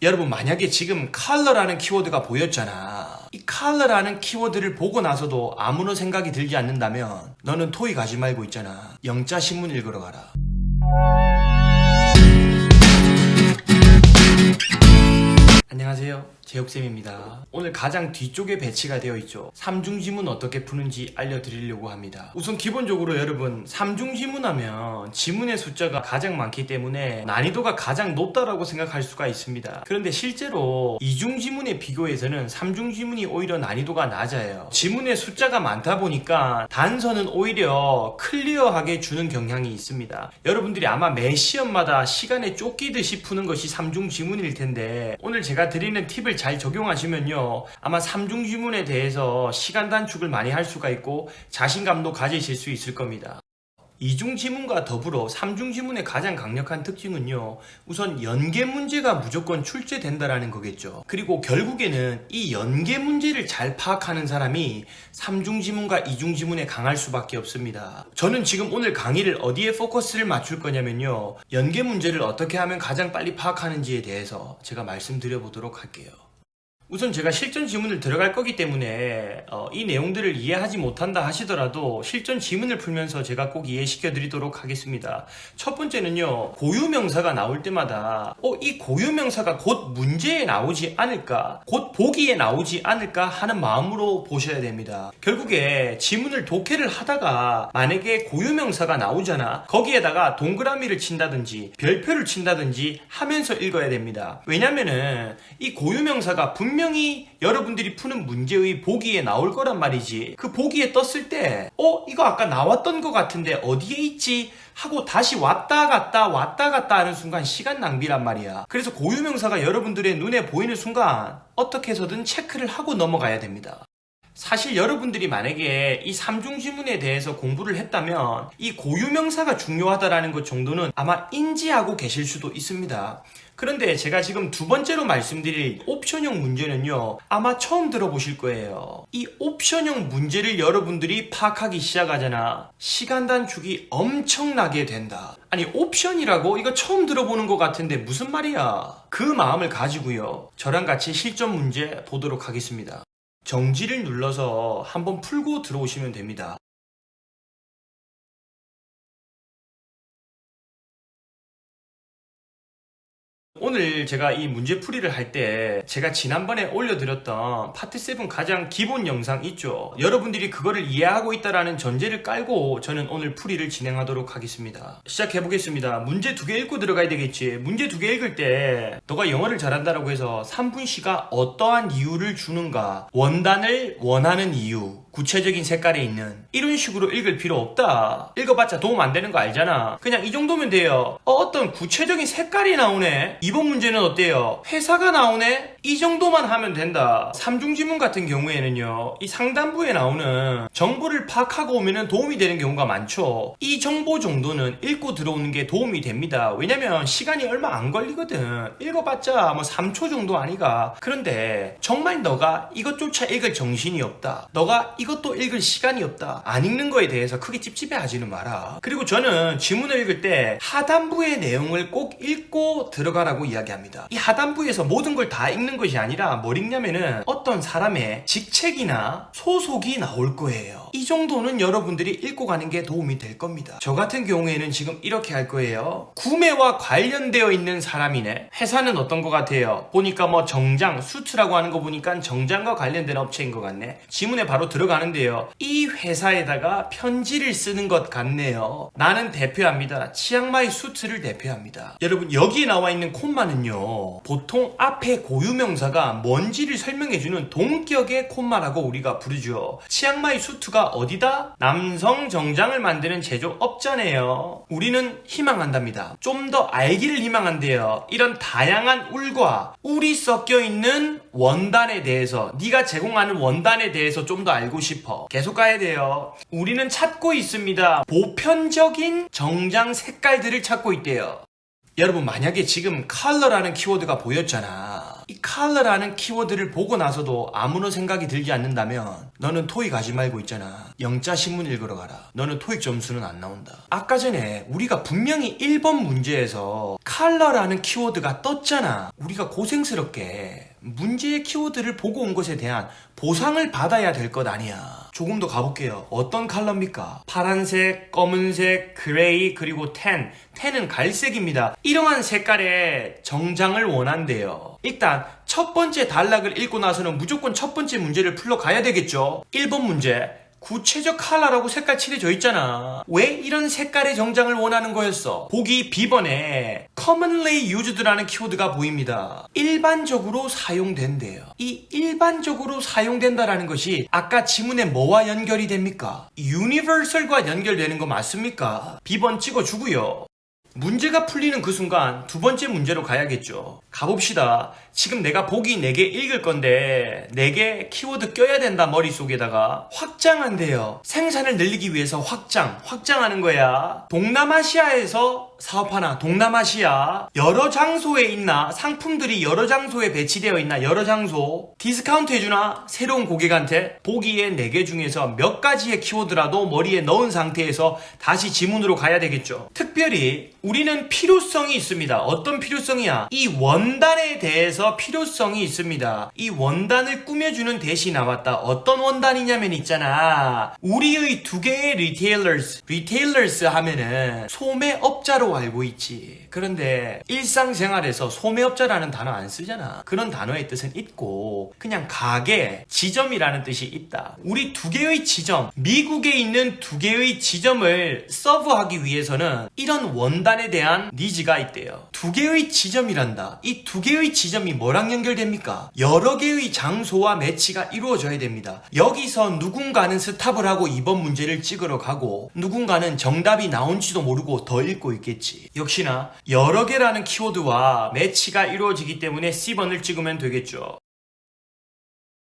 여러분 만약에 지금 컬러라는 키워드가 보였잖아. 이 컬러라는 키워드를 보고 나서도 아무런 생각이 들지 않는다면 너는 토익 가지 말고 있잖아. 영자 신문 읽으러 가라. 안녕하세요. 제육쌤입니다. 오늘 가장 뒤쪽에 배치가 되어 있죠. 삼중지문 어떻게 푸는지 알려드리려고 합니다. 우선 기본적으로 여러분, 삼중지문 하면 지문의 숫자가 가장 많기 때문에 난이도가 가장 높다라고 생각할 수가 있습니다. 그런데 실제로 이중지문에 비교해서는 삼중지문이 오히려 난이도가 낮아요. 지문의 숫자가 많다 보니까 단서는 오히려 클리어하게 주는 경향이 있습니다. 여러분들이 아마 매 시험마다 시간에 쫓기듯이 푸는 것이 삼중지문일 텐데 오늘 제가 드리는 팁을 잘 적용하시면요 아마 삼중지문에 대해서 시간 단축을 많이 할 수가 있고 자신감도 가지실 수 있을 겁니다. 이중지문과 더불어 삼중지문의 가장 강력한 특징은요, 우선 연계 문제가 무조건 출제된다라는 거겠죠. 그리고 결국에는 이 연계 문제를 잘 파악하는 사람이 삼중지문과 이중지문에 강할 수밖에 없습니다. 저는 지금 오늘 강의를 어디에 포커스를 맞출 거냐면요, 연계 문제를 어떻게 하면 가장 빨리 파악하는지에 대해서 제가 말씀드려 보도록 할게요. 우선 제가 실전 지문을 들어갈 거기 때문에 어, 이 내용들을 이해하지 못한다 하시더라도 실전 지문을 풀면서 제가 꼭 이해시켜 드리도록 하겠습니다. 첫 번째는요. 고유명사가 나올 때마다 어, 이 고유명사가 곧 문제에 나오지 않을까 곧 보기에 나오지 않을까 하는 마음으로 보셔야 됩니다. 결국에 지문을 독해를 하다가 만약에 고유명사가 나오잖아 거기에다가 동그라미를 친다든지 별표를 친다든지 하면서 읽어야 됩니다. 왜냐면은 이 고유명사가 분명 히 여러분들이 푸는 문제의 보기에 나올 거란 말이지. 그 보기에 떴을 때, 어, 이거 아까 나왔던 것 같은데 어디에 있지? 하고 다시 왔다 갔다 왔다 갔다 하는 순간 시간 낭비란 말이야. 그래서 고유명사가 여러분들의 눈에 보이는 순간 어떻게 해서든 체크를 하고 넘어가야 됩니다. 사실 여러분들이 만약에 이 삼중지문에 대해서 공부를 했다면 이 고유명사가 중요하다라는 것 정도는 아마 인지하고 계실 수도 있습니다. 그런데 제가 지금 두 번째로 말씀드릴 옵션형 문제는요, 아마 처음 들어보실 거예요. 이 옵션형 문제를 여러분들이 파악하기 시작하잖아. 시간 단축이 엄청나게 된다. 아니, 옵션이라고? 이거 처음 들어보는 것 같은데 무슨 말이야? 그 마음을 가지고요, 저랑 같이 실전 문제 보도록 하겠습니다. 정지를 눌러서 한번 풀고 들어오시면 됩니다. 오늘 제가 이 문제 풀이를 할 때 제가 지난번에 올려드렸던 파트 7 가장 기본 영상 있죠. 여러분들이 그거를 이해하고 있다라는 전제를 깔고 저는 오늘 풀이를 진행하도록 하겠습니다. 시작해 보겠습니다. 문제 두 개 읽고 들어가야 되겠지. 문제 두 개 읽을 때 너가 영어를 잘한다라고 해서 3분 시가 어떠한 이유를 주는가 원단을 원하는 이유 구체적인 색깔에 있는 이런 식으로 읽을 필요 없다. 읽어봤자 도움 안 되는 거 알잖아. 그냥 이 정도면 돼요. 어, 어떤 구체적인 색깔이 나오네. 이번 문제는 어때요? 회사가 나오네. 이 정도만 하면 된다. 삼중지문 같은 경우에는요. 이 상단부에 나오는 정보를 파악하고 오면은 도움이 되는 경우가 많죠. 이 정보 정도는 읽고 들어오는 게 도움이 됩니다. 왜냐면 시간이 얼마 안 걸리거든. 읽어봤자 뭐 3초 정도 아니가. 그런데 정말 너가 이것조차 읽을 정신이 없다. 너가 이 것도 읽을 시간이 없다. 안 읽는 거에 대해서 크게 찝찝해 하지는 마라. 그리고 저는 지문을 읽을 때 하단부의 내용을 꼭 읽고 들어가라고 이야기합니다. 이 하단부에서 모든 걸 다 읽는 것이 아니라 뭘 읽냐면은 어떤 사람의 직책이나 소속이 나올 거예요. 이 정도는 여러분들이 읽고 가는 게 도움이 될 겁니다. 저 같은 경우에는 지금 이렇게 할 거예요. 구매와 관련되어 있는 사람이네. 회사는 어떤 것 같아요? 보니까 뭐 정장, 수트라고 하는 거 보니까 정장과 관련된 업체인 것 같네. 지문에 바로 들어가는데요. 이 회사에다가 편지를 쓰는 것 같네요. 나는 대표합니다. 치앙마이 수트를 대표합니다. 여러분 여기에 나와 있는 콤마는요. 보통 앞에 고유명사가 뭔지를 설명해주는 동격의 콤마라고 우리가 부르죠. 치앙마이 수트가 어디다? 남성 정장을 만드는 제조업자네요. 우리는 희망한답니다. 좀 더 알기를 희망한대요. 이런 다양한 울과 울이 섞여 있는 원단에 대해서 네가 제공하는 원단에 대해서 좀 더 알고 싶어. 계속 가야 돼요. 우리는 찾고 있습니다. 보편적인 정장 색깔들을 찾고 있대요. 여러분 만약에 지금 컬러라는 키워드가 보였잖아. 이 컬러라는 키워드를 보고 나서도 아무런 생각이 들지 않는다면 너는 토익 하지 말고 있잖아. 영자 신문 읽으러 가라. 너는 토익 점수는 안 나온다. 아까 전에 우리가 분명히 1번 문제에서 컬러라는 키워드가 떴잖아. 우리가 고생스럽게 문제의 키워드를 보고 온 것에 대한 보상을 받아야 될 것 아니야. 조금 더 가볼게요. 어떤 컬러입니까? 파란색, 검은색, 그레이, 그리고 텐. 텐은 갈색입니다. 이러한 색깔의 정장을 원한대요. 일단 첫 번째 단락을 읽고 나서는 무조건 첫 번째 문제를 풀러 가야 되겠죠. 1번 문제. 구체적 컬러라고 색깔 칠해져 있잖아. 왜 이런 색깔의 정장을 원하는 거였어? 보기 B번에 commonly used라는 키워드가 보입니다. 일반적으로 사용된대요. 이 일반적으로 사용된다라는 것이 아까 지문에 뭐와 연결이 됩니까? universal과 연결되는 거 맞습니까? B번 찍어주고요. 문제가 풀리는 그 순간 두 번째 문제로 가야겠죠. 가봅시다. 지금 내가 보기 4개 읽을 건데 4개 키워드 껴야 된다 머릿속에다가 확장한대요. 생산을 늘리기 위해서 확장, 확장하는 거야. 동남아시아에서 사업하나 동남아시아. 여러 장소에 있나 상품들이 여러 장소에 배치되어 있나 여러 장소. 디스카운트 해주나 새로운 고객한테 보기에 4개 중에서 몇 가지의 키워드라도 머리에 넣은 상태에서 다시 지문으로 가야 되겠죠. 특별히 우리는 필요성이 있습니다. 어떤 필요성이야? 이 원단에 대해서 필요성이 있습니다. 이 원단을 꾸며주는 대시 나왔다. 어떤 원단이냐면 있잖아. 우리의 두 개의 리테일러스 리테일러스 하면은 소매업자로 알고 있지. 그런데 일상생활에서 소매업자라는 단어 안 쓰잖아. 그런 단어의 뜻은 있고 그냥 가게 지점이라는 뜻이 있다. 우리 두 개의 지점 미국에 있는 두 개의 지점을 서브하기 위해서는 이런 원단에 대한 니즈가 있대요. 두 개의 지점이란다. 이 두 개의 지점이 뭐랑 연결됩니까? 여러 개의 장소와 매치가 이루어져야 됩니다. 여기서 누군가는 스탑을 하고 이번 문제를 찍으러 가고 누군가는 정답이 나온지도 모르고 더 읽고 있겠지 역시나 여러 개라는 키워드와 매치가 이루어지기 때문에 C번을 찍으면 되겠죠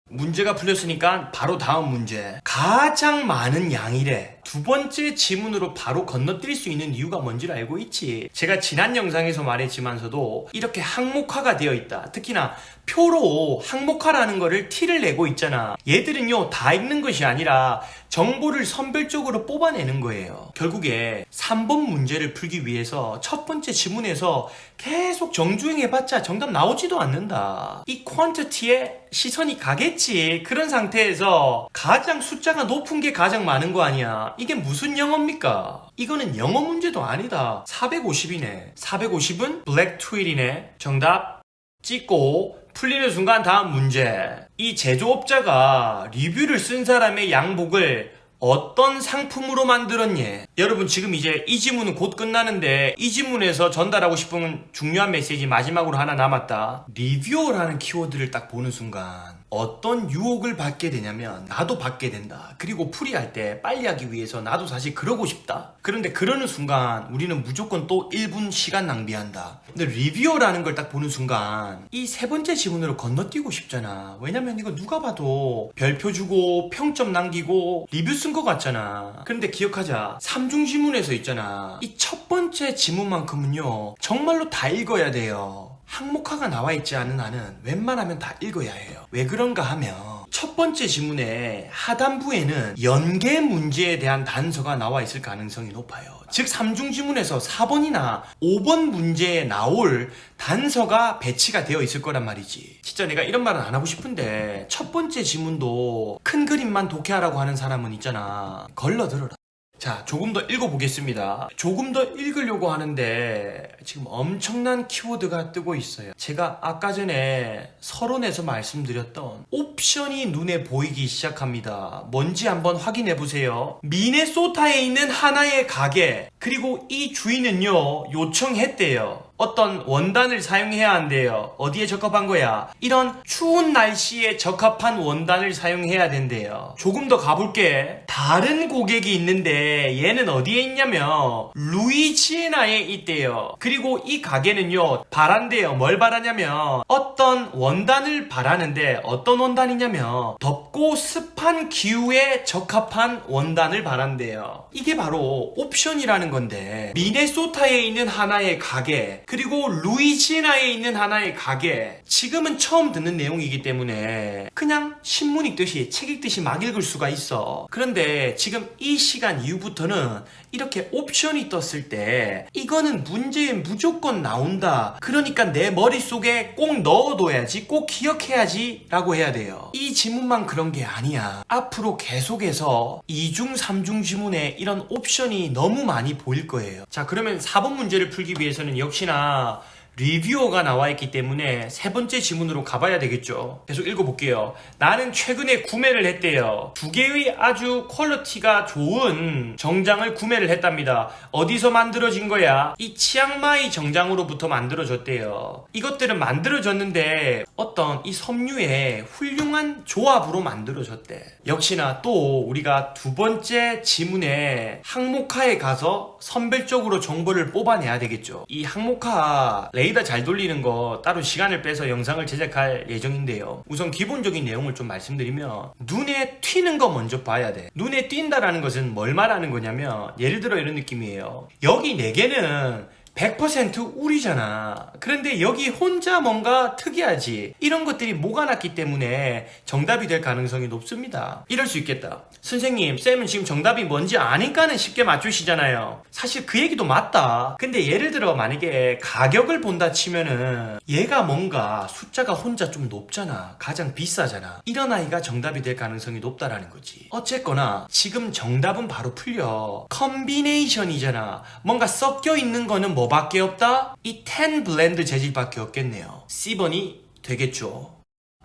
문제가 풀렸으니까 바로 다음 문제. 가장 많은 양이래. 두 번째 지문으로 바로 건너뛸 수 있는 이유가 뭔지를 알고 있지. 제가 지난 영상에서 말했지만서도 이렇게 항목화가 되어 있다. 특히나 표로 항목화라는 거를 티를 내고 있잖아. 얘들은요, 다 읽는 것이 아니라 정보를 선별적으로 뽑아내는 거예요. 결국에 3번 문제를 풀기 위해서 첫 번째 지문에서 계속 정주행해봤자 정답 나오지도 않는다. 이 퀀티티에 시선이 가겠지. 그런 상태에서 가장 숫자가 높은 게 가장 많은 거 아니야. 이게 무슨 영어입니까? 이거는 영어 문제도 아니다. 450이네. 450은 블랙 트윌이네. 정답 찍고 풀리는 순간 다음 문제. 이 제조업자가 리뷰를 쓴 사람의 양복을 어떤 상품으로 만들었니? 여러분 지금 이제 이 지문은 곧 끝나는데 이 지문에서 전달하고 싶은 중요한 메시지 마지막으로 하나 남았다. 리뷰어라는 키워드를 딱 보는 순간 어떤 유혹을 받게 되냐면 나도 받게 된다. 그리고 풀이할 때 빨리 하기 위해서 나도 사실 그러고 싶다. 그런데 그러는 순간 우리는 무조건 또 1분 시간 낭비한다. 근데 리뷰어라는 걸 딱 보는 순간 이 세 번째 지문으로 건너뛰고 싶잖아. 왜냐면 이거 누가 봐도 별표 주고 평점 남기고 리뷰 쓴 것 같잖아. 그런데 기억하자. 삼중 지문에서 있잖아. 이 첫 번째 지문만큼은요. 정말로 다 읽어야 돼요. 항목화가 나와 있지 않은 한은 웬만하면 다 읽어야 해요. 왜 그런가 하면 첫 번째 지문의 하단부에는 연계 문제에 대한 단서가 나와 있을 가능성이 높아요. 즉 3중 지문에서 4번이나 5번 문제에 나올 단서가 배치가 되어 있을 거란 말이지. 진짜 내가 이런 말은 안 하고 싶은데 첫 번째 지문도 큰 그림만 독해하라고 하는 사람은 있잖아. 걸러들어라. 자, 조금 더 읽어보겠습니다. 조금 더 읽으려고 하는데 지금 엄청난 키워드가 뜨고 있어요. 제가 아까 전에 서론에서 말씀드렸던 옵션이 눈에 보이기 시작합니다. 뭔지 한번 확인해 보세요. 미네소타에 있는 하나의 가게, 그리고 이 주인은요, 요청했대요. 어떤 원단을 사용해야 한대요. 어디에 적합한 거야? 이런 추운 날씨에 적합한 원단을 사용해야 된대요. 조금 더 가볼게. 다른 고객이 있는데 얘는 어디에 있냐면 루이지애나에 있대요. 그리고 이 가게는요 바란대요. 뭘 바라냐면 어떤 원단을 바라는데 어떤 원단이냐면 덥고 덥고 습한 기후에 적합한 원단을 바란대요. 이게 바로 옵션이라는 건데 미네소타에 있는 하나의 가게 그리고 루이지나에 있는 하나의 가게 지금은 처음 듣는 내용이기 때문에 그냥 신문 읽듯이 책 읽듯이 막 읽을 수가 있어. 그런데 지금 이 시간 이후부터는 이렇게 옵션이 떴을 때 이거는 문제에 무조건 나온다. 그러니까 내 머릿속에 꼭 넣어둬야지, 꼭 기억해야지 라고 해야 돼요. 이 지문만 그런 게 아니야. 앞으로 계속해서 2중, 3중 지문에 이런 옵션이 너무 많이 보일 거예요. 자, 그러면 4번 문제를 풀기 위해서는 역시나 리뷰어가 나와 있기 때문에 세 번째 지문으로 가봐야 되겠죠. 계속 읽어볼게요. 나는 최근에 구매를 했대요. 두 개의 아주 퀄리티가 좋은 정장을 구매를 했답니다. 어디서 만들어진 거야? 이 치앙마이 정장으로부터 만들어졌대요. 이것들은 만들어졌는데 어떤 이 섬유의 훌륭한 조합으로 만들어졌대. 역시나 또 우리가 두 번째 지문에 항목화에 가서 선별적으로 정보를 뽑아내야 되겠죠. 이 항목화 레이 더잘 돌리는 거 따로 시간을 빼서 영상을 제작할 예정인데요. 우선 기본적인 내용을 좀 말씀드리면 눈에 튀는 거 먼저 봐야 돼. 눈에 띈다라는 것은 뭘 말하는 거냐면 예를 들어 이런 느낌이에요. 여기 네 개는 100% 우리잖아. 그런데 여기 혼자 뭔가 특이하지. 이런 것들이 모아놨기 때문에 정답이 될 가능성이 높습니다. 이럴 수 있겠다. 선생님, 쌤은 지금 정답이 뭔지 아니까는 쉽게 맞추시잖아요. 사실 그 얘기도 맞다. 근데 예를 들어 만약에 가격을 본다 치면은 얘가 뭔가 숫자가 혼자 좀 높잖아. 가장 비싸잖아. 이런 아이가 정답이 될 가능성이 높다라는 거지. 어쨌거나 지금 정답은 바로 풀려. 컨비네이션이잖아. 뭔가 섞여 있는 거는 뭐 밖에 없다? 이 텐 블렌드 재질밖에 없겠네요. C번이 되겠죠.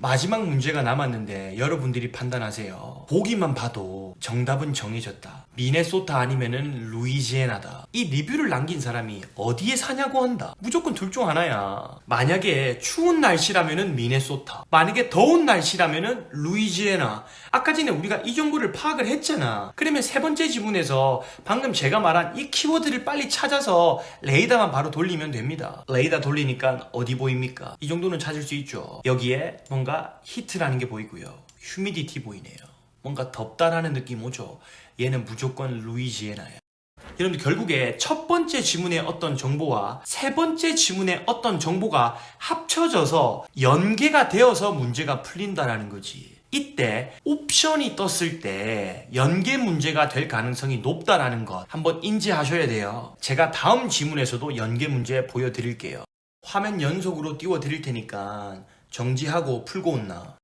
마지막 문제가 남았는데 여러분들이 판단하세요. 보기만 봐도 정답은 정해졌다. 미네소타 아니면은 루이지애나다. 이 리뷰를 남긴 사람이 어디에 사냐고 한다. 무조건 둘 중 하나야. 만약에 추운 날씨라면은 미네소타. 만약에 더운 날씨라면은 루이지애나. 아까 전에 우리가 이 정보를 파악을 했잖아. 그러면 세 번째 지문에서 방금 제가 말한 이 키워드를 빨리 찾아서 레이더만 바로 돌리면 됩니다. 레이더 돌리니까 어디 보입니까? 이 정도는 찾을 수 있죠. 여기에 뭔가 히트라는 게 보이고요. 휴미디티 보이네요. 뭔가 덥다라는 느낌 오죠. 얘는 무조건 루이지애나야. 여러분들 결국에 첫 번째 지문의 어떤 정보와 세 번째 지문의 어떤 정보가 합쳐져서 연계가 되어서 문제가 풀린다라는 거지. 이때 옵션이 떴을 때 연계 문제가 될 가능성이 높다라는 것 한번 인지하셔야 돼요. 제가 다음 지문에서도 연계 문제 보여드릴게요. 화면 연속으로 띄워드릴 테니까 정지하고 풀고 온나.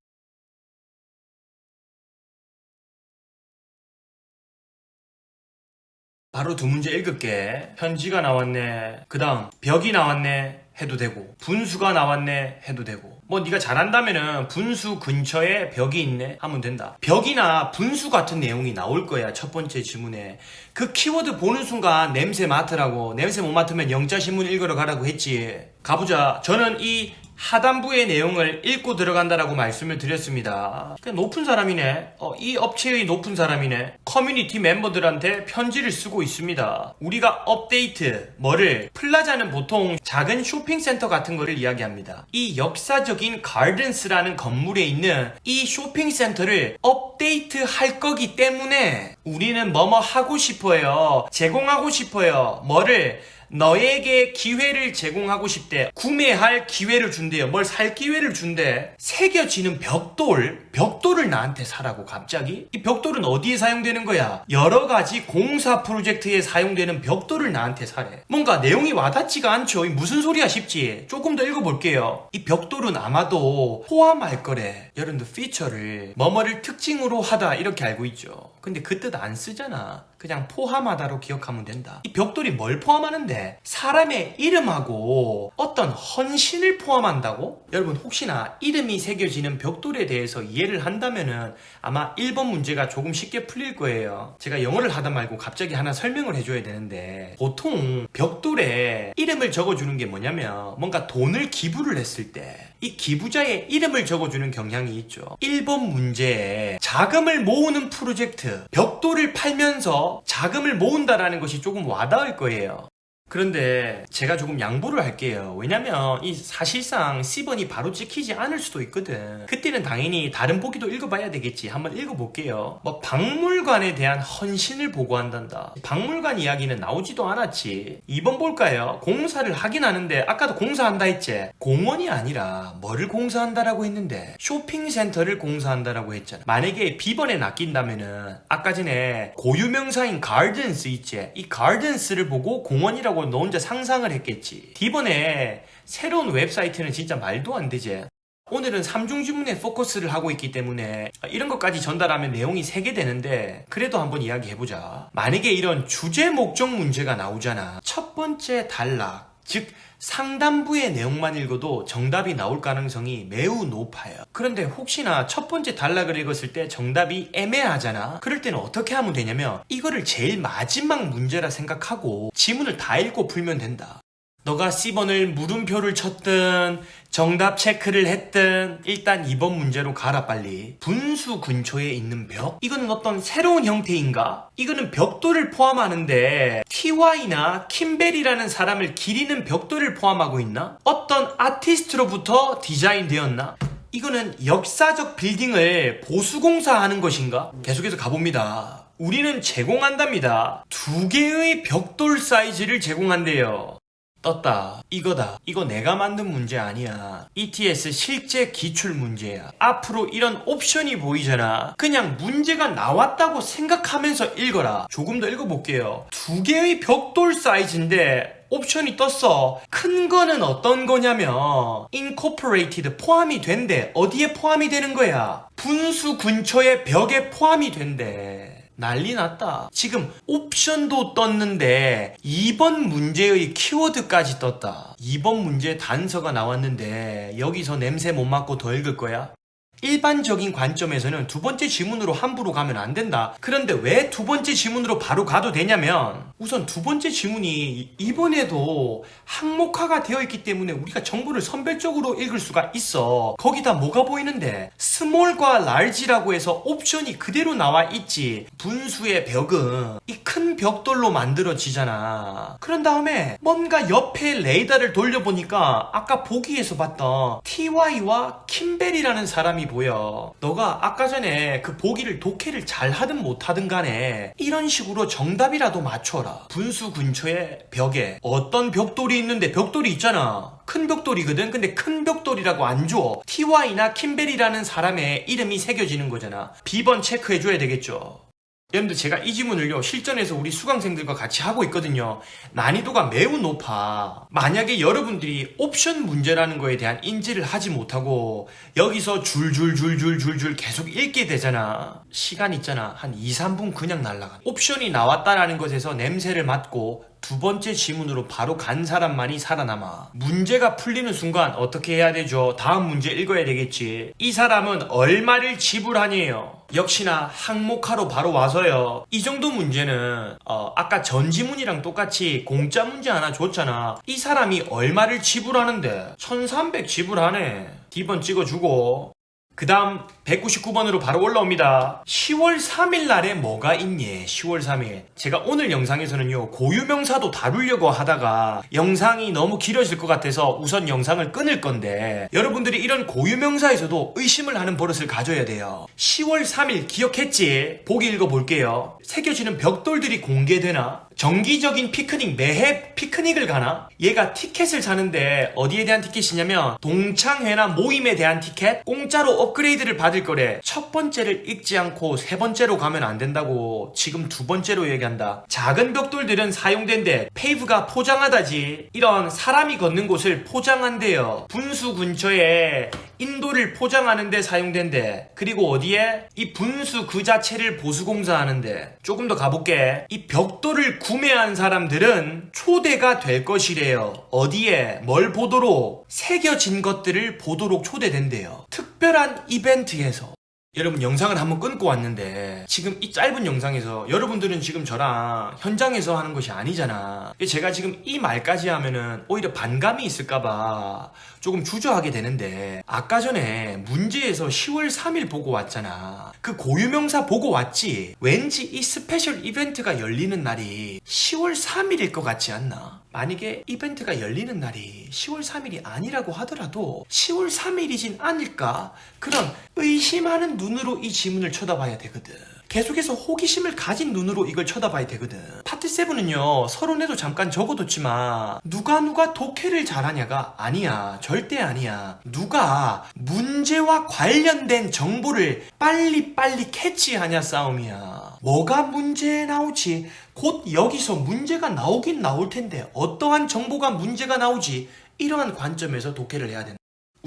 바로 두 문제 읽을게. 편지가 나왔네. 그 다음 벽이 나왔네. 해도 되고 분수가 나왔네 해도 되고 뭐 네가 잘한다면은 분수 근처에 벽이 있네 하면 된다 벽이나 분수 같은 내용이 나올 거야 첫 번째 지문에 그 키워드 보는 순간 냄새 맡으라고 냄새 못 맡으면 영자 신문 읽으러 가라고 했지 가보자 저는 이 하단부의 내용을 읽고 들어간다라고 말씀을 드렸습니다. 높은 사람이네. 어, 이 업체의 높은 사람이네. 커뮤니티 멤버들한테 편지를 쓰고 있습니다. 우리가 업데이트, 뭐를, 플라자는 보통 작은 쇼핑센터 같은 거를 이야기합니다. 이 역사적인 가든스라는 건물에 있는 이 쇼핑센터를 업데이트 할 거기 때문에 우리는 뭐뭐 하고 싶어요. 제공하고 싶어요. 뭐를, 너에게 기회를 제공하고 싶대. 구매할 기회를 준대요. 뭘 살 기회를 준대. 새겨지는 벽돌, 벽돌을 나한테 사라고 갑자기? 이 벽돌은 어디에 사용되는 거야? 여러 가지 공사 프로젝트에 사용되는 벽돌을 나한테 사래. 뭔가 내용이 와닿지가 않죠. 이 무슨 소리야 싶지? 조금 더 읽어볼게요. 이 벽돌은 아마도 포함할 거래. 여러분들 피처를 뭐뭐를 특징으로 하다 이렇게 알고 있죠. 근데 그 뜻 안 쓰잖아. 그냥 포함하다로 기억하면 된다. 이 벽돌이 뭘 포함하는데? 사람의 이름하고 어떤 헌신을 포함한다고? 여러분 혹시나 이름이 새겨지는 벽돌에 대해서 이해를 한다면은 아마 1번 문제가 조금 쉽게 풀릴 거예요. 제가 영어를 하다 말고 갑자기 하나 설명을 해줘야 되는데 보통 벽돌에 이름을 적어주는 게 뭐냐면 뭔가 돈을 기부를 했을 때 이 기부자의 이름을 적어주는 경향이 있죠. 1번 문제에 자금을 모으는 프로젝트, 벽돌을 팔면서 자금을 모은다라는 것이 조금 와닿을 거예요. 그런데 제가 조금 양보를 할게요. 왜냐면 이 사실상 C번이 바로 찍히지 않을 수도 있거든. 그때는 당연히 다른 보기도 읽어봐야 되겠지. 한번 읽어볼게요. 뭐 박물관에 대한 헌신을 보고한단다. 박물관 이야기는 나오지도 않았지. 2번 볼까요? 공사를 하긴 하는데 아까도 공사한다 했지. 공원이 아니라 뭐를 공사한다라고 했는데 쇼핑센터를 공사한다라고 했잖아. 만약에 B번에 낚인다면은 아까 전에 고유명사인 가든스 있지. 이 가든스를 보고 공원이라고 너 혼자 상상을 했겠지. D번에 새로운 웹사이트는 진짜 말도 안 되지. 오늘은 삼중지문에 포커스를 하고 있기 때문에 이런 것까지 전달하면 내용이 세게 되는데 그래도 한번 이야기해보자. 만약에 이런 주제 목적 문제가 나오잖아. 첫 번째 단락, 즉 상단부의 내용만 읽어도 정답이 나올 가능성이 매우 높아요. 그런데 혹시나 첫 번째 단락을 읽었을 때 정답이 애매하잖아. 그럴 때는 어떻게 하면 되냐면 이거를 제일 마지막 문제라 생각하고 지문을 다 읽고 풀면 된다. 너가 C번을 물음표를 쳤든 정답 체크를 했든 일단 2번 문제로 가라 빨리 분수 근처에 있는 벽? 이거는 어떤 새로운 형태인가? 이거는 벽돌을 포함하는데 TY나 킴벨이라는 사람을 기리는 벽돌을 포함하고 있나? 어떤 아티스트로부터 디자인되었나? 이거는 역사적 빌딩을 보수공사하는 것인가? 계속해서 가봅니다. 우리는 제공한답니다. 두 개의 벽돌 사이즈를 제공한대요. 떴다. 이거다. 이거 내가 만든 문제 아니야. ETS 실제 기출 문제야. 앞으로 이런 옵션이 보이잖아. 그냥 문제가 나왔다고 생각하면서 읽어라. 조금 더 읽어볼게요. 두 개의 벽돌 사이즈인데 옵션이 떴어. 큰 거는 어떤 거냐면 incorporated 포함이 된대. 어디에 포함이 되는 거야? 분수 근처의 벽에 포함이 된대. 난리 났다. 지금 옵션도 떴는데 2번 문제의 키워드까지 떴다. 2번 문제 단서가 나왔는데 여기서 냄새 못 맡고 더 읽을 거야? 일반적인 관점에서는 두 번째 지문으로 함부로 가면 안 된다. 그런데 왜 두 번째 지문으로 바로 가도 되냐면 우선 두 번째 지문이 이번에도 항목화가 되어 있기 때문에 우리가 정보를 선별적으로 읽을 수가 있어. 거기다 뭐가 보이는데 스몰과 large라고 해서 옵션이 그대로 나와 있지. 분수의 벽은 이 큰 벽돌로 만들어지잖아. 그런 다음에 뭔가 옆에 레이더를 돌려보니까 아까 보기에서 봤던 TY와 킴벨이라는 사람이 보여. 너가 아까 전에 그 보기를 독해를 잘 하든 못 하든 간에 이런 식으로 정답이라도 맞춰라. 분수 근처에 벽에 어떤 벽돌이 있는데 벽돌이 있잖아. 큰 벽돌이거든. 근데 큰 벽돌이라고 안 줘. TY나 킴벨이라는 사람의 이름이 새겨지는 거잖아. B번 체크해줘야 되겠죠. 여러분들 제가 이 지문을요 실전에서 우리 수강생들과 같이 하고 있거든요. 난이도가 매우 높아. 만약에 여러분들이 옵션 문제라는 거에 대한 인지를 하지 못하고 여기서 줄줄줄줄줄줄 계속 읽게 되잖아. 시간 있잖아. 한 2, 3분 그냥 날라가. 옵션이 나왔다라는 것에서 냄새를 맡고 두 번째 지문으로 바로 간 사람만이 살아남아. 문제가 풀리는 순간 어떻게 해야 되죠? 다음 문제 읽어야 되겠지. 이 사람은 얼마를 지불하니에요? 역시나 항목하로 바로 와서요. 이 정도 문제는 어, 아까 전 지문이랑 똑같이 공짜 문제 하나 줬잖아. 이 사람이 얼마를 지불하는데 1300 지불하네. D번 찍어주고 그 다음 199번으로 바로 올라옵니다. 10월 3일 날에 뭐가 있니? 10월 3일. 제가 오늘 영상에서는요, 고유명사도 다루려고 하다가 영상이 너무 길어질 것 같아서 우선 영상을 끊을 건데, 여러분들이 이런 고유명사에서도 의심을 하는 버릇을 가져야 돼요. 10월 3일 기억했지? 보기 읽어볼게요. 새겨지는 벽돌들이 공개되나? 정기적인 피크닉 매해 피크닉을 가나? 얘가 티켓을 사는데 어디에 대한 티켓이냐면 동창회나 모임에 대한 티켓 공짜로 업그레이드를 받을 거래. 첫 번째를 읽지 않고 세 번째로 가면 안 된다고 지금 두 번째로 얘기한다. 작은 벽돌들은 사용된대. 페이브가 포장하다지. 이런 사람이 걷는 곳을 포장한대요. 분수 근처에 인도를 포장하는데 사용된대 그리고 어디에? 이 분수 그 자체를 보수공사하는데 조금 더 가볼게 이 벽돌을 구매한 사람들은 초대가 될 것이래요. 어디에 뭘 보도록 새겨진 것들을 보도록 초대된대요. 특별한 이벤트에서 여러분 영상을 한번 끊고 왔는데 지금 이 짧은 영상에서 여러분들은 지금 저랑 현장에서 하는 것이 아니잖아. 제가 지금 이 말까지 하면은 오히려 반감이 있을까봐 조금 주저하게 되는데 아까 전에 문제에서 10월 3일 보고 왔잖아. 그 고유명사 보고 왔지. 왠지 이 스페셜 이벤트가 열리는 날이 10월 3일일 것 같지 않나? 만약에 이벤트가 열리는 날이 10월 3일이 아니라고 하더라도 10월 3일이진 않을까? 그런 의심하는 눈으로 이 지문을 쳐다봐야 되거든. 계속해서 호기심을 가진 눈으로 이걸 쳐다봐야 되거든. 파트 7은요, 서론에도 잠깐 적어뒀지만, 누가 누가 독해를 잘하냐가 아니야. 절대 아니야. 누가 문제와 관련된 정보를 빨리빨리 캐치하냐 싸움이야. 뭐가 문제 나오지? 곧 여기서 문제가 나오긴 나올 텐데, 어떠한 정보가 문제가 나오지? 이러한 관점에서 독해를 해야 된다.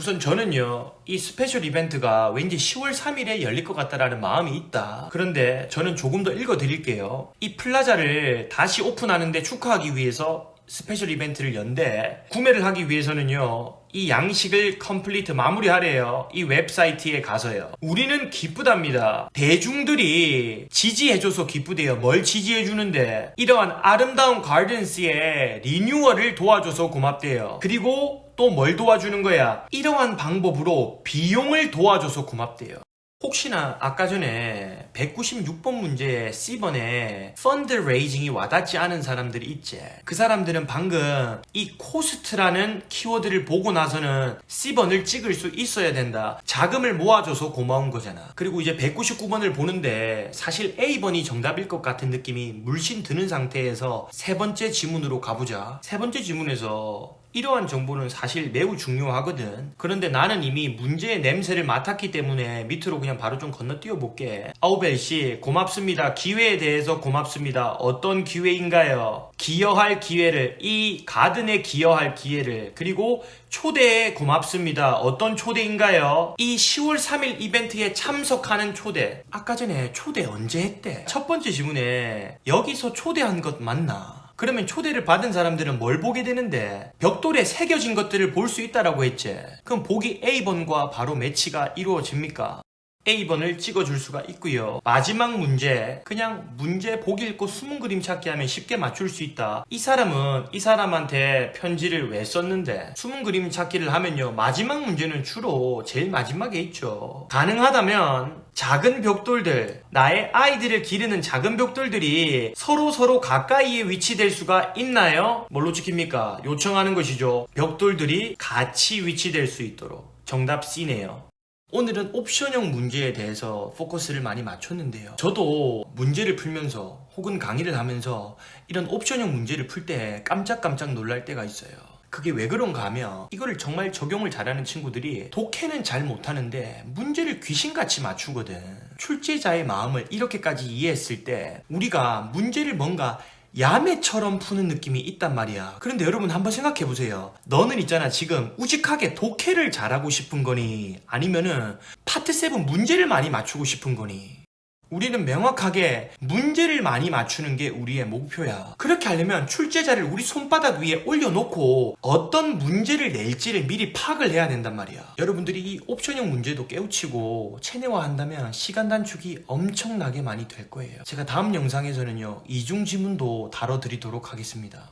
우선 저는요, 이 스페셜 이벤트가 왠지 10월 3일에 열릴 것 같다라는 마음이 있다. 그런데 저는 조금 더 읽어 드릴게요. 이 플라자를 다시 오픈하는데 축하하기 위해서 스페셜 이벤트를 연대 구매를 하기 위해서는요, 이 양식을 컴플리트 마무리하래요. 이 웹사이트에 가서요. 우리는 기쁘답니다. 대중들이 지지해줘서 기쁘대요. 뭘 지지해주는데? 이러한 아름다운 가든스의 리뉴얼을 도와줘서 고맙대요. 그리고 또 뭘 도와주는 거야? 이러한 방법으로 비용을 도와줘서 고맙대요. 혹시나 아까 전에 196번 문제에 C번에 펀드 레이징이 와닿지 않은 사람들이 있지. 그 사람들은 방금 이 코스트라는 키워드를 보고 나서는 C번을 찍을 수 있어야 된다. 자금을 모아줘서 고마운 거잖아. 그리고 이제 199번을 보는데 사실 A번이 정답일 것 같은 느낌이 물씬 드는 상태에서 세 번째 지문으로 가보자. 세 번째 지문에서 이러한 정보는 사실 매우 중요하거든. 그런데 나는 이미 문제의 냄새를 맡았기 때문에 밑으로 그냥 바로 좀 건너뛰어 볼게. 아우벨 씨, 고맙습니다. 기회에 대해서 고맙습니다. 어떤 기회인가요? 기여할 기회를, 이 가든에 기여할 기회를, 그리고 초대에 고맙습니다. 어떤 초대인가요? 이 10월 3일 이벤트에 참석하는 초대. 아까 전에 초대 언제 했대? 첫 번째 질문에 여기서 초대한 것 맞나? 그러면 초대를 받은 사람들은 뭘 보게 되는데 벽돌에 새겨진 것들을 볼 수 있다라고 했지. 그럼 보기 A번과 바로 매치가 이루어집니까? A번을 찍어줄 수가 있고요. 마지막 문제, 그냥 문제 보기 읽고 숨은 그림 찾기 하면 쉽게 맞출 수 있다. 이 사람은 이 사람한테 편지를 왜 썼는데 숨은 그림 찾기를 하면요. 마지막 문제는 주로 제일 마지막에 있죠. 가능하다면 작은 벽돌들, 나의 아이들을 기르는 작은 벽돌들이 서로 서로 가까이에 위치될 수가 있나요? 뭘로 지킵니까? 요청하는 것이죠. 벽돌들이 같이 위치될 수 있도록. 정답 C네요. 오늘은 옵션형 문제에 대해서 포커스를 많이 맞췄는데요. 저도 문제를 풀면서 혹은 강의를 하면서 이런 옵션형 문제를 풀 때 깜짝깜짝 놀랄 때가 있어요. 그게 왜 그런가 하면 이거를 정말 적용을 잘하는 친구들이 독해는 잘 못하는데 문제를 귀신같이 맞추거든. 출제자의 마음을 이렇게까지 이해했을 때 우리가 문제를 뭔가 야매처럼 푸는 느낌이 있단 말이야. 그런데 여러분 한번 생각해 보세요. 너는 있잖아 지금 우직하게 독해를 잘하고 싶은 거니 아니면은 파트 7 문제를 많이 맞추고 싶은 거니 우리는 명확하게 문제를 많이 맞추는 게 우리의 목표야. 그렇게 하려면 출제자를 우리 손바닥 위에 올려놓고 어떤 문제를 낼지를 미리 파악을 해야 된단 말이야. 여러분들이 이 옵션형 문제도 깨우치고 체내화 한다면 시간 단축이 엄청나게 많이 될 거예요. 제가 다음 영상에서는요, 이중 지문도 다뤄드리도록 하겠습니다.